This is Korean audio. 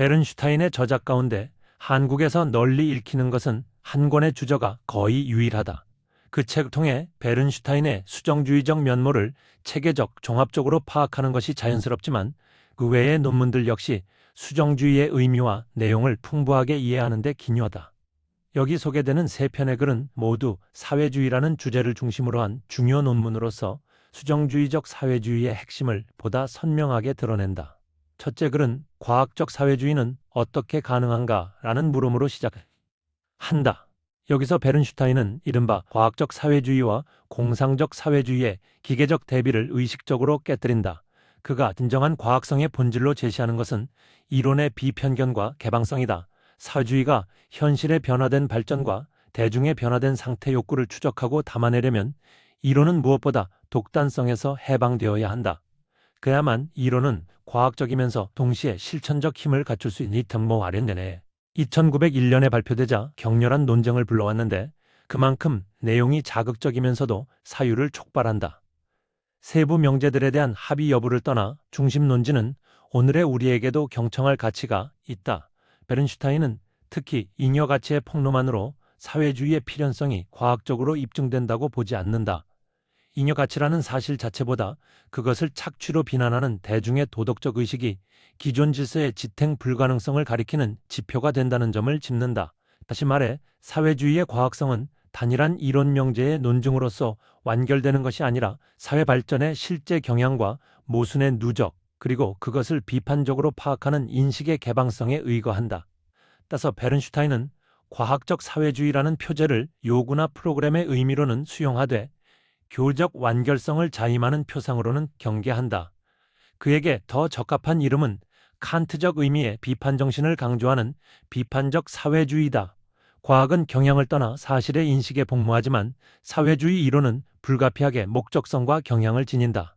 베른슈타인의 저작 가운데 한국에서 널리 읽히는 것은 한 권의 주저가 거의 유일하다. 그 책을 통해 베른슈타인의 수정주의적 면모를 체계적, 종합적으로 파악하는 것이 자연스럽지만 그 외의 논문들 역시 수정주의의 의미와 내용을 풍부하게 이해하는 데 기묘하다. 여기 소개되는 세 편의 글은 모두 사회주의라는 주제를 중심으로 한 중요 논문으로서 수정주의적 사회주의의 핵심을 보다 선명하게 드러낸다. 첫째 글은 과학적 사회주의는 어떻게 가능한가? 라는 물음으로 시작한다. 여기서 베른슈타인은 이른바 과학적 사회주의와 공상적 사회주의의 기계적 대비를 의식적으로 깨뜨린다. 그가 진정한 과학성의 본질로 제시하는 것은 이론의 비편견과 개방성이다. 사회주의가 현실의 변화된 발전과 대중의 변화된 상태 욕구를 추적하고 담아내려면 이론은 무엇보다 독단성에서 해방되어야 한다. 그야만 이론은 과학적이면서 동시에 실천적 힘을 갖출 수 있는 이텀모 아련되네. 2901년에 발표되자 격렬한 논쟁을 불러왔는데 그만큼 내용이 자극적이면서도 사유를 촉발한다. 세부 명제들에 대한 합의 여부를 떠나 중심 논지는 오늘의 우리에게도 경청할 가치가 있다. 베른슈타인은 특히 잉여 가치의 폭로만으로 사회주의의 필연성이 과학적으로 입증된다고 보지 않는다. 잉여 가치라는 사실 자체보다 그것을 착취로 비난하는 대중의 도덕적 의식이 기존 질서의 지탱 불가능성을 가리키는 지표가 된다는 점을 짚는다. 다시 말해 사회주의의 과학성은 단일한 이론 명제의 논증으로서 완결되는 것이 아니라 사회 발전의 실제 경향과 모순의 누적 그리고 그것을 비판적으로 파악하는 인식의 개방성에 의거한다. 따라서 베른슈타인은 과학적 사회주의라는 표제를 요구나 프로그램의 의미로는 수용하되 교적 완결성을 자임하는 표상으로는 경계한다. 그에게 더 적합한 이름은 칸트적 의미의 비판 정신을 강조하는 비판적 사회주의다. 과학은 경향을 떠나 사실의 인식에 복무하지만 사회주의 이론은 불가피하게 목적성과 경향을 지닌다.